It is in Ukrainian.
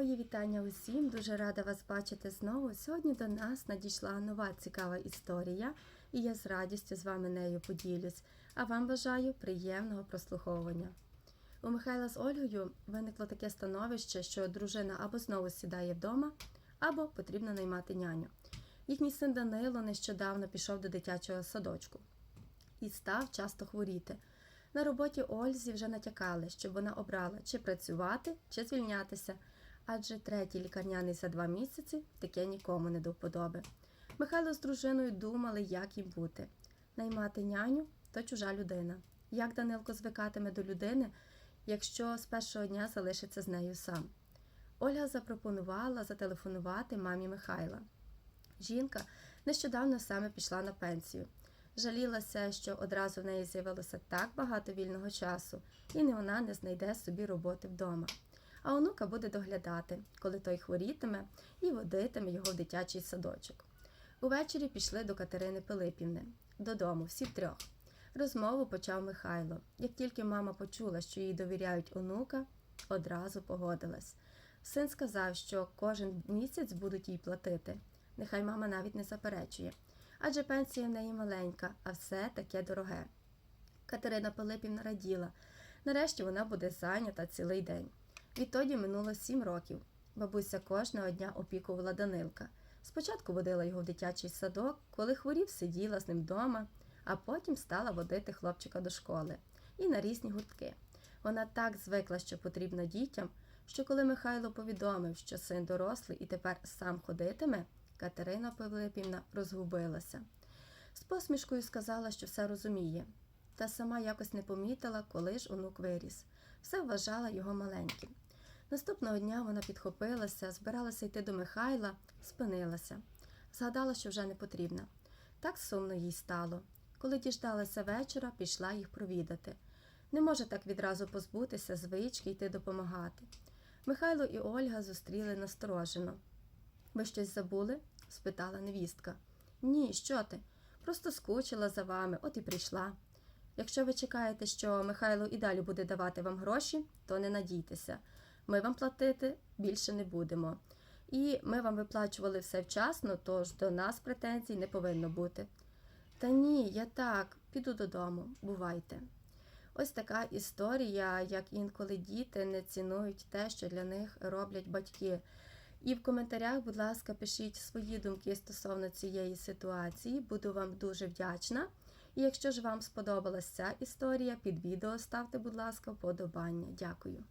Мої вітання усім, дуже рада вас бачити знову. Сьогодні до нас надійшла нова цікава історія, і я з радістю з вами нею поділюсь. А вам бажаю приємного прослуховування. У Михайла з Ольгою виникло таке становище, що дружина або знову сідає вдома, або потрібно наймати няню. Їхній син Данило нещодавно пішов до дитячого садочку і став часто хворіти. На роботі Ользі вже натякали, щоб вона обрала чи працювати, чи звільнятися, адже третій лікарняний за два місяці таке нікому не до вподоби. Михайло з дружиною думали, як їм бути. Наймати няню то чужа людина. Як Данилко звикатиме до людини, якщо з першого дня залишиться з нею сам? Ольга запропонувала зателефонувати мамі Михайла. Жінка нещодавно саме пішла на пенсію. Жалілася, що одразу в неї з'явилося так багато вільного часу, і не вона не знайде собі роботи вдома. А онука буде доглядати, коли той хворітиме і водитиме його в дитячий садочок. Увечері пішли до Катерини Пилипівни додому, всі трьох. Розмову почав Михайло. Як тільки мама почула, що їй довіряють онука, одразу погодилась. Син сказав, що кожен місяць будуть їй платити. Нехай мама навіть не заперечує адже пенсія в неї маленька, а все таке дороге. Катерина Пилипівна раділа. Нарешті вона буде зайнята цілий день. Відтоді минуло сім років. Бабуся кожного дня опікувала Данилка. Спочатку водила його в дитячий садок, коли хворів, сиділа з ним вдома, а потім стала водити хлопчика до школи і на різні гуртки. Вона так звикла, що потрібно дітям, що коли Михайло повідомив, що син дорослий і тепер сам ходитиме, Катерина Пилипівна розгубилася. З посмішкою сказала, що все розуміє, та сама якось не помітила, коли ж онук виріс. Все вважала його маленьким. Наступного дня вона підхопилася, збиралася йти до Михайла, спинилася. Згадала, що вже не потрібна. Так сумно їй стало. Коли діждалася вечора, пішла їх провідати. Не може так відразу позбутися звички йти допомагати. Михайло і Ольга зустріли насторожено. Ви щось забули? спитала невістка. Ні, що ти? Просто скучила за вами, от і прийшла. Якщо ви чекаєте, що Михайло і далі буде давати вам гроші, то не надійтеся. Ми вам платити більше не будемо. І ми вам виплачували все вчасно, тож до нас претензій не повинно бути. Та ні, я так, піду додому, бувайте. Ось така історія, як інколи діти не цінують те, що для них роблять батьки. І в коментарях, будь ласка, пишіть свої думки стосовно цієї ситуації. Буду вам дуже вдячна. І якщо ж вам сподобалася ця історія, під відео ставте, будь ласка, вподобання. Дякую.